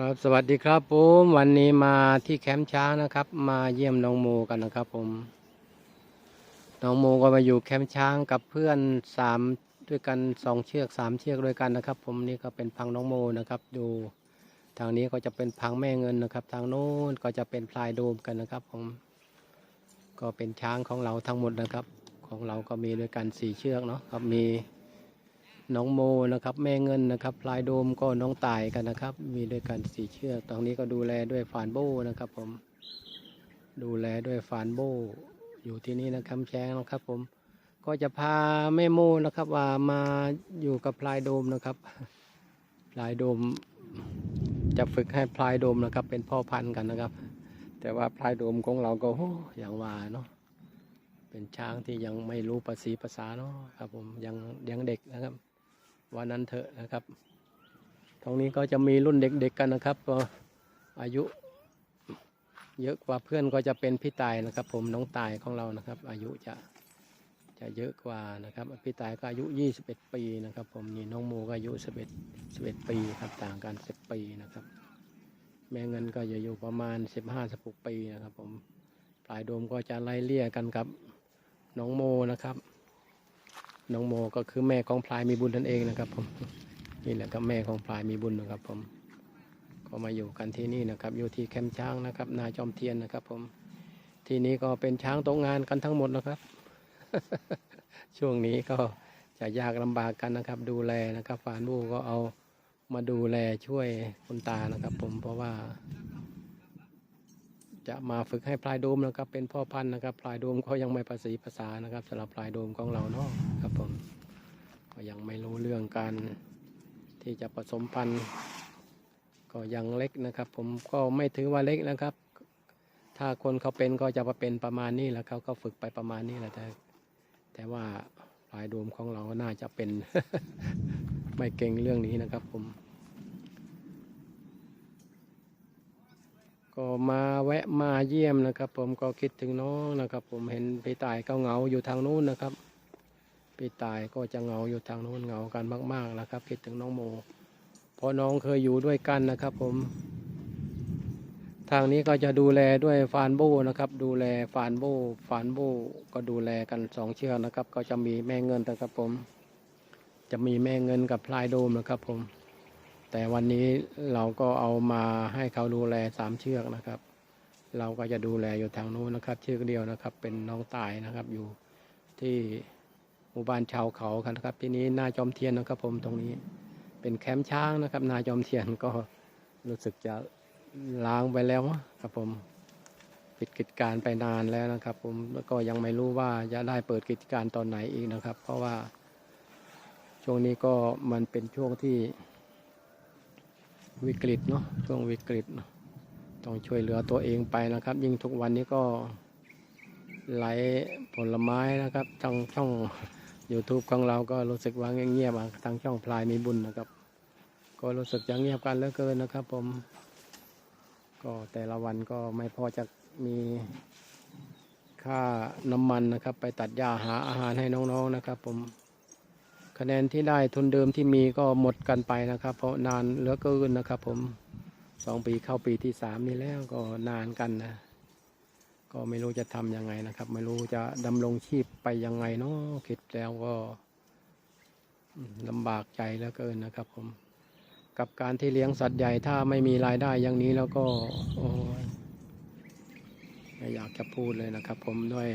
ครับสวัสดีครับผมวันนี้มาที่แคมป์ช้างนะครับ มาเยี่ยมน้องโมกันนะครับผมน้องโมก็มาอยู่แคมป์ช้างกับเพื่อนสามด้วยกันสองเชือกสามเชือกด้วยกันนะครับ ผมนี่ก็เป็นพังน้องโมนะครับ ดูทางนี้ก็จะเป็นพังแม่เงินนะครับ ทางโน้นก็จะเป็นพลายโดมกันนะครับ ผม ก็เป็นช้างของเราทั้งหมดนะครับ ของเราก็มีด้วยกันสี่เชือกเนาะครับมี น้องโมนะครับ แม่เงินนะครับลายโดมก็น้องตายกันนะครับ มีด้วยกันสี่เชือกตรงนี้ก็ดูแลด้วยฟานโบนะครับ ผม ดูแลด้วยฟานโบ อยู่ที่นี่นะครับแช้งนะครับ ผม ก็จะพาแม่โมนะครับว่ามาอยู่กับพลายโดมนะครับพลายโดม จะฝึกให้พลายโดมนะครับ เป็นพ่อพันธุ์กันนะครับ แต่ว่าพลายโดมของเราก็อย่างว่าเนาะเป็นช้างที่ยังไม่รู้ภาษีภาษาเนาะครับผมยังยังเด็กนะครับ วันนั้นเถอะนะครับตรงนี้ก็จะมีรุ่นเด็กๆกันนะครับอายุ เยอะกว่าเพื่อนก็จะเป็นพี่ตายนะครับ ผมน้องตายของเรานะครับ อายุจะจะเยอะกว่านะครับพี่ตายก็อายุ 21 ปีนะครับ ผมนี่น้องโมก็อายุ 11 11 ปีครับต่างกัน 10 ปีนะครับ แม่เงินก็จะอยู่ประมาณ 15-16 ปีนะครับ ผมปลายโดมก็จะไล่เลี่ยกันกับน้องโมนะครับ น้องโมก็คือแม่ของพลายมีบุญนั่นเองนะครับผมนี่แหละก็แม่ของพลายมีบุญนะครับผมก็มาอยู่กันที่นี่นะครับ อยู่ที่แคมป์ช้างนะครับ นาจอมเทียนนะครับ ผมที่นี้ก็เป็นช้างตกงานกันทั้งหมดนะครับ ช่วงนี้ก็จะยากลำบากกันนะครับ ดูแลนะครับฟานบูก็เอามาดูแลช่วยคุณตานะครับ ผมเพราะว่า จะมาฝึกให้พลายโดมนะครับ เป็นพ่อพันธุ์นะครับพลายโดมเขายังไม่ภาษีภาษานะครับสำหรับพลายโดมของเราเนาะครับผมก็ยังไม่รู้เรื่องการที่จะผสมพันธุ์ก็ยังเล็กนะครับ ผมก็ไม่ถือว่าเล็กนะครับ ถ้าคนเขาเป็นก็จะมาเป็นประมาณนี้แหละเขาก็ฝึกไปประมาณนี้แหละแต่แต่ว่าพลายโดมของเราน่าจะเป็นไม่เก่งเรื่องนี้นะครับ ผม ก็มาแวะมาเยี่ยมนะครับ ผมก็คิดถึงน้องนะครับ ผมเห็นพี่ตายก็เหงาอยู่ทางนู้นนะครับพี่ตายก็จะเหงาอยู่ทางนู้นเหงากันมากๆนะครับ คิดถึงน้องโมเพราะน้องเคยอยู่ด้วยกันนะครับ ผม ทางนี้ก็จะดูแลด้วยฟานโบนะครับ ดูแลฟานโบฟานโบก็ดูแลกันสองเชือกนะครับ ก็จะมีแม่เงินนะครับ ผม จะมีแม่เงินกับพลายโดมนะครับ ผม แต่วันนี้เราก็เอามาให้เขาดูแลสามเชือกนะครับ เราก็จะดูแลอยู่ทางนู้นนะครับ เชือกเดียวนะครับ เป็นน้องตายนะครับอยู่ที่หมู่บ้านชาวเขากันครับ ที่นี้นาจอมเทียนนะครับ ผมตรงนี้ เป็นแคมป์ช้างนะครับ นาจอมเทียนก็รู้สึกจะล้างไปแล้วครับผมปิดกิจการไปนานแล้วนะครับ ผมแล้วก็ยังไม่รู้ว่าจะได้เปิดกิจการตอนไหนอีกนะครับ เพราะว่าช่วงนี้ก็มันเป็นช่วงที่ วิกฤตเนาะช่วงวิกฤตเนอะต้องช่วยเหลือตัวเองไปนะครับ ยิ่งทุกวันนี้ก็ไหลผลไม้นะครับทางช่อง YouTube ของเราก็รู้สึกว่าเงียบๆทางช่องพลายมีบุญนะครับ ก็รู้สึกจะเงียบกันเหลือเกินนะครับ ผม ก็แต่ละวันก็ไม่พอจะมีค่าน้ำมันนะครับ ไปตัดหญ้าหาอาหารให้น้องๆนะครับ ผม คะแนนที่ได้ทุนเดิมที่มีก็หมดกันไปนะครับ เพราะนานเหลือเกินนะครับ ผมสองปีเข้าปีที่สามนี่แล้วก็นานกันนะ ก็ไม่รู้จะทำยังไงนะครับ ไม่รู้จะดำรงชีพไปยังไงเนาะคิดแล้วก็ลำบากใจเหลือเกินนะครับ ผม กับการที่เลี้ยงสัตว์ใหญ่ถ้าไม่มีรายได้อย่างนี้แล้วก็ โอ้ยไม่อยากจะพูดเลยนะครับ ผมด้วย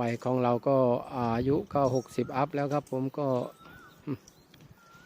วัยของเราก็อายุก็หกสิบอัพแล้วครับ ผมก็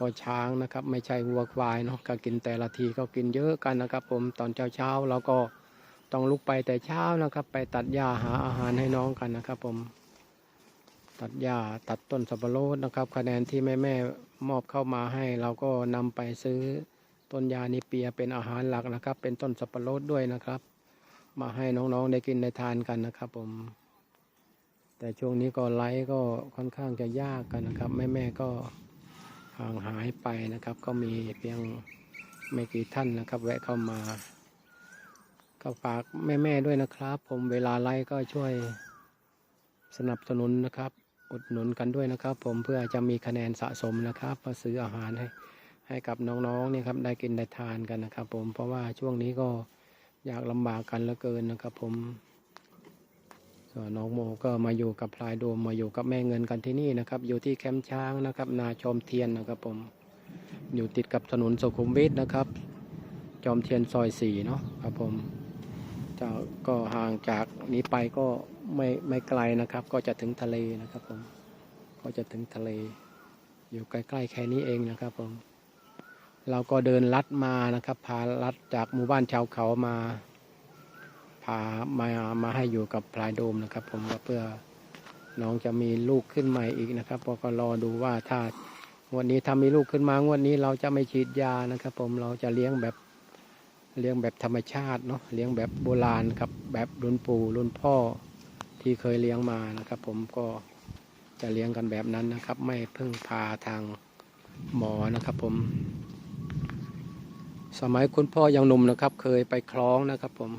ก็ช้างนะครับ ไม่ใช่วัวควายเนาะก็กินแต่ละทีก็กินเยอะกันนะครับ ผมตอนเช้าเช้าเราก็ต้องลุกไปแต่เช้านะครับ ไปตัดหญ้าหาอาหารให้น้องกันนะครับ ผม ตัดหญ้าตัดต้นสับปะรดนะครับ คะแนนที่แม่แม่มอบเข้ามาให้ เราก็นำไปซื้อต้นยานิเปียเป็นอาหารหลักนะครับ เป็นต้นสับปะรดด้วยนะครับ มาให้น้องๆได้กินได้ทานกันนะครับ ผม แต่ช่วงนี้ก็ไลฟ์ก็ค่อนข้างจะยากกันนะครับ แม่แม่ก็ห่างหายไปนะครับ ก็มีเพียงไม่กี่ท่านนะครับ แวะเข้ามา ก็ฝากแม่แม่ด้วยนะครับ ผมเวลาไลฟ์ก็ช่วยสนับสนุนนะครับ อุดหนุนกันด้วยนะครับ ผมเพื่อจะมีคะแนนสะสมนะครับมาซื้ออาหารให้ให้กับน้องๆเนี่ยครับได้กินได้ทานกันนะครับ ผมเพราะว่าช่วงนี้ก็อยากลำบากกันเหลือเกินนะครับ ผม นน้องโมก็มาอยู่กับพลายโดมมาอยู่กับแม่เงินกันที่นี่นะครับ อยู่ที่แคมป์ช้างนะครับ นาชมเทียนนะครับผม อยู่ติดกับถนนสุขุมวิทนะครับ จอมเทียนซอยสี่เนาะครับผมจะก็ห่างจากนี้ไปก็ไม่ไม่ไกลนะครับ ก็จะถึงทะเลนะครับผม ก็จะถึงทะเล อยู่ใกล้ๆแค่นี้เองนะครับผม เราก็เดินลัดมานะครับ พาลัดจากหมู่บ้านชาวเขามา พามามาให้อยู่กับพลายโดมนะครับ ผมก็เพื่อน้องจะมีลูกขึ้นใหม่อีกนะครับก็รอดูว่าถ้างวดนี้ถ้ามีลูกขึ้นมางวดนี้เราจะไม่ฉีดยานะครับ ผมเราจะเลี้ยงแบบเลี้ยงแบบธรรมชาติเนาะเลี้ยงแบบโบราณครับแบบรุ่นปู่รุ่นพ่อที่เคยเลี้ยงมานะครับ ผมก็จะเลี้ยงกันแบบนั้นนะครับ ไม่พึ่งพาทางหมอนะครับผม สมัยคุณพ่อยังหนุ่มนะครับ เคยไปคล้องนะครับ ผม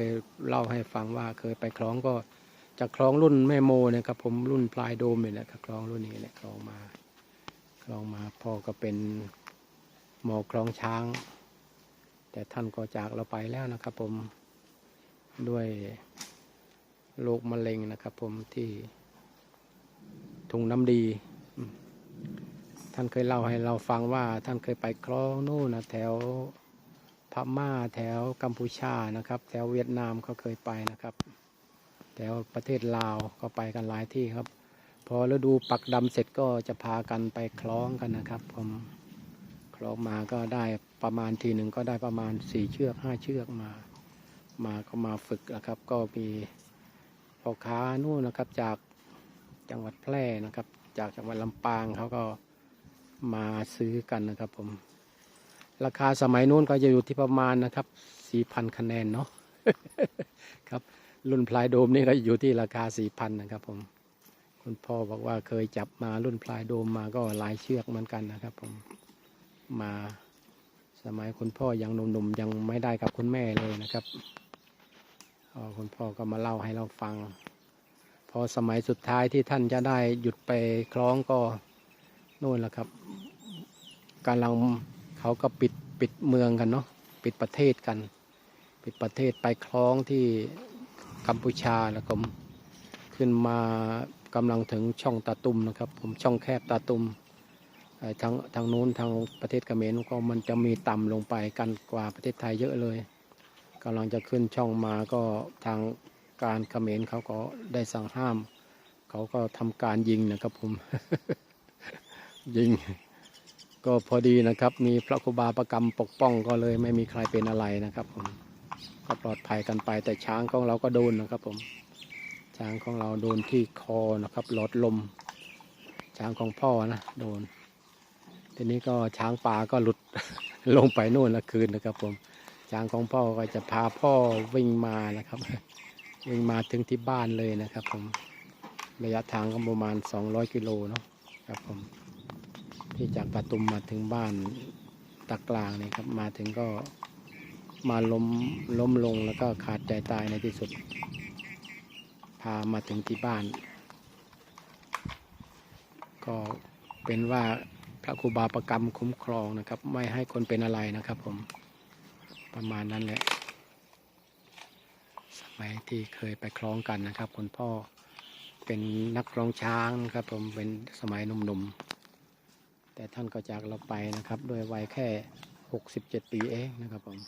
ยเล่าให้ฟังว่าเคยไปคล้องก็จะคล้องรุ่นแม่โมเนะครับผมรุ่นปลายโดมนี่แหละครับคล้องรุ่นนี้แหละคล้องมาคล้องมาพ่อก็เป็นหมอคล้องช้าง แต่ท่านก็จากเราไปแล้วนะครับผมด้วยโรคมะเร็งนะครับผมที่ถุงน้ำดี ท่านเคยเล่าให้เราฟังว่าท่านเคยไปคล้องนู่นนะแถว พม่าแถวกัมพูชานะครับ แถวเวียดนามเขาเคยไปนะครับแถวประเทศลาวก็ไปกันหลายที่ครับ พอฤดูปักดำเสร็จก็จะพากันไปคล้องกันนะครับผมคล้องมาก็ได้ประมาณทีหนึ่งก็ได้ประมาณสี่เชือกห้าเชือกมา มาก็มาฝึกนะครับ ก็มีพ่อค้านู่นนะครับจากจังหวัดแพร่นะครับ จากจังหวัดลำปางเขาก็มาซื้อกันนะครับผม ราคาสมัยนู้นก็จะอยู่ที่ประมาณนะครับสี่พันคะแนนเนาะครับรุ่นพลายโดมนี่ก็อยู่ที่ราคาสี่พันนะครับผมคุณพ่อบอกว่าเคยจับมารุ่นพลายโดมมาก็หลายเชือกเหมือนกันนะครับ ผมมาสมัยคุณพ่อยังหนุ่มๆยังไม่ได้กับคุณแม่เลยนะครับคุณพ่อก็มาเล่าให้เราฟัง พอสมัยสุดท้ายที่ท่านจะได้หยุดไปคล้องก็โน่นแหละครับกำลัง เขาก็ปิดปิดเมืองกันเนาะปิดประเทศกัน ปิดประเทศไปคล้องที่กัมพูชาแล้วก็ขึ้นมากำลังถึงช่องตาตุมนะครับ ผมช่องแคบตาตุมทางทางนู้นทางประเทศเขมรก็มันจะมีต่ำลงไปกันกว่าประเทศไทยเยอะเลยกำลังจะขึ้นช่องมาก็ทางการเขมรเขาก็ได้สั่งห้าม เขาก็ทำการยิงนะครับผม ยิง ก็พอดีนะครับ มีพระครูบาประกรรมปกป้องก็เลยไม่มีใครเป็นอะไรนะครับผมก็ปลอดภัยกันไปแต่ช้างของเราก็โดนนะครับผม ช้างของเราโดนที่คอนะครับหลอดลม ช้างของพ่อนะโดน ทีนี้ก็ช้างป่าก็หลุดลงไปโน่นละคืนนะครับผม ช้างของพ่อก็จะพาพ่อวิ่งมานะครับ วิ่งมาถึงที่บ้านเลยนะครับผมระยะทางก็ประมาณ 200 กิโลเนาะครับผม ที่จากปทุมมาถึงบ้านตะกลางนี่ครับ มาถึงก็มาล้มล้มลงแล้วก็ขาดใจตายในที่สุด พามาถึงที่บ้าน ก็เป็นว่าพระครูบาประกรรมคุ้มครองนะครับ ไม่ให้คนเป็นอะไรนะครับ ผมประมาณนั้นแหละสมัยที่เคยไปคล้องกันนะครับ คุณพ่อเป็นนักร้องช้างนะครับ ผมเป็นสมัยหนุ่มๆ แต่ท่านก็จากเราไปนะครับ ด้วยวัยแค่ 67 ปีเองนะครับผม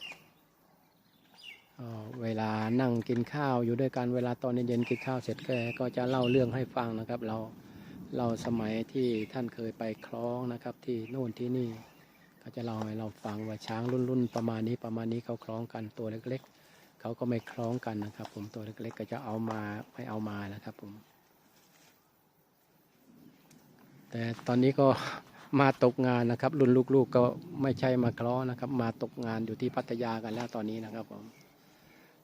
เวลานั่งกินข้าวอยู่ด้วยกันเวลาตอนเย็นๆกินข้าวเสร็จแกก็จะเล่าเรื่องให้ฟังนะครับ เราเราสมัยที่ท่านเคยไปคล้องนะครับที่โน่นที่นี่ก็จะเล่าให้เราฟังว่าช้างรุ่นๆประมาณนี้ประมาณนี้เขาคล้องกันตัวเล็ก ๆเขาก็ไม่คล้องกันนะครับ ผมตัวเล็กๆ ก็จะเอามาไม่เอามานะครับผมแต่ตอนนี้ก็ มาตกงานนะครับ รุ่นลูกๆก็ไม่ใช่มาคล้อนะครับ มาตกงานอยู่ที่พัทยากันแล้วตอนนี้นะครับผม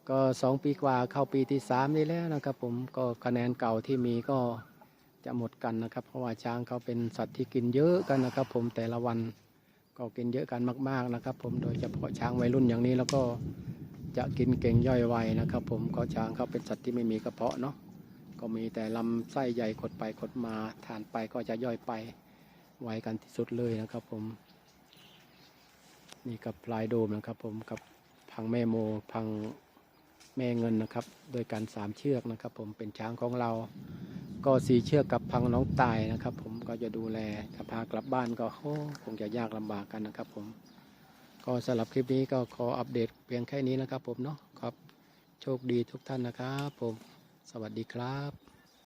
ก็สองปีกว่าเข้าปีที่สามนี่แล้วนะครับ ผมก็คะแนนเก่าที่มีก็จะหมดกันนะครับ เพราะว่าช้างเขาเป็นสัตว์ที่กินเยอะกันนะครับ ผมแต่ละวันก็กินเยอะกันมากๆนะครับ ผมโดยเฉพาะช้างวัยรุ่นอย่างนี้แล้วก็จะกินเก่งย่อยไวนะครับ ผมก็ช้างเขาเป็นสัตว์ที่ไม่มีกระเพาะเนาะก็มีแต่ลำไส้ใหญ่ขดไปขดมาทานไปก็จะย่อยไป ไว้กันที่สุดเลยนะครับผม นี่กับลายโดมนะครับ ผมกับพังแม่โมพังแม่เงินนะครับ โดยการสามเชือกนะครับ ผมเป็นช้างของเรา ก็สีเชือกกับพังน้องตายนะครับ ผมก็จะดูแลถ้าพากลับบ้านก็โอ้คงจะยากลำบากกันนะครับ ผม ก็สำหรับคลิปนี้ก็ขออัปเดตเพียงแค่นี้นะครับ ผมเนาะครับโชคดีทุกท่านนะครับ ผม สวัสดีครับ